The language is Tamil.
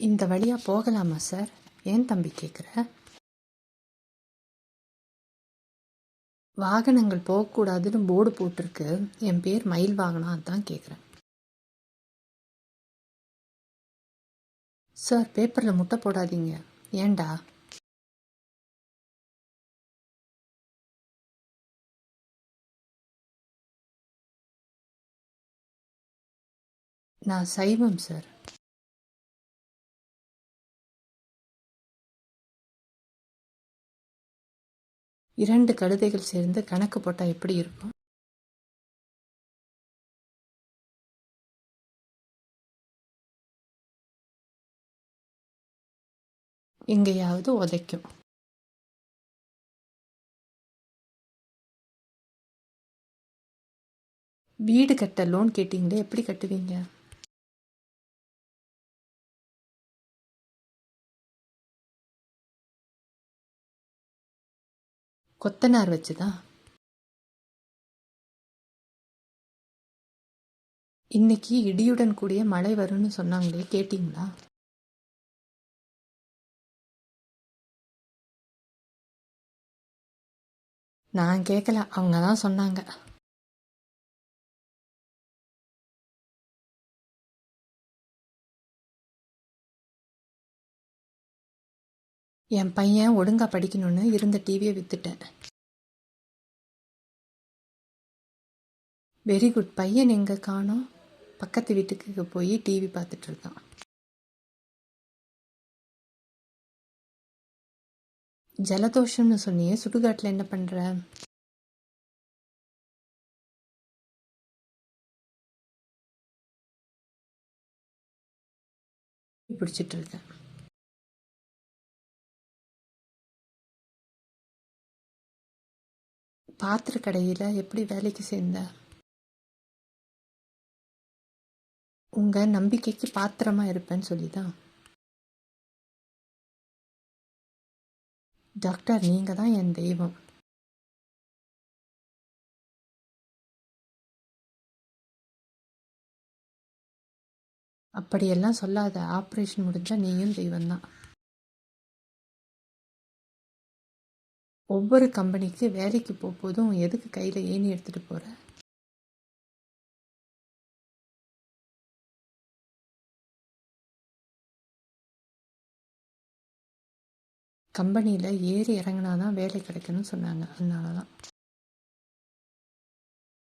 இந்த வழியா போகலாமா சார்? ஏன் தம்பி கேட்குற வாகனங்கள் போகக்கூடாதுன்னு போர்டு போட்டிருக்கு. என் பேர் மயில் வாகனம் அதான் கேட்குறேன் சார் பேப்பரில் முட்டை போடாதீங்க. ஏன்டா? நான் சைவம் சார். இரண்டு கழுதைகள் சேர்ந்து கணக்கு போட்டால் எப்படி இருக்கும்? எங்கேயாவது உதைக்கும். வீடு கட்ட லோன் கேட்டிங்களே எப்படி கட்டுவீங்க? கொத்தனார் வச்சுதான் இன்னைக்கு இடியுடன் கூடிய மழை வரும்னு சொன்னாங்களே கேட்டிங்களா? நான் கேட்கல அவங்க தான் சொன்னாங்க. என் பையன் ஒழுங்கா படிக்கணும்னு இருந்த டிவியை வித்துட்டேன். வெரி குட் பையன் எங்கே காணோம்? பக்கத்து வீட்டுக்கு போய் டிவி பார்த்துட்டு இருக்கான். ஜலதோஷம்னு சொன்னியே சுடுகாட்டில் என்ன பண்ணுற பிடிச்சிட்டு இருக்கேன். பாத்திர கடையில் எப்படி வேலைக்கு சேர்ந்த? உங்கள் நம்பிக்கைக்கு பாத்திரமாக இருப்பேன்னு சொல்லிதான். டாக்டர் நீங்கள் தான் என் தெய்வம். அப்படியெல்லாம் சொல்லாத ஆப்ரேஷன் முடிஞ்சால் நீயும் தெய்வம்தான். ஒவ்வொரு கம்பெனிக்கு வேலைக்கு போகும்போதும் எதுக்கு கையில் ஏணி எடுத்துகிட்டு போகிற கம்பெனியில் ஏறி இறங்கினா தான் வேலை கிடைக்கும்னு சொன்னாங்க. அதனால தான்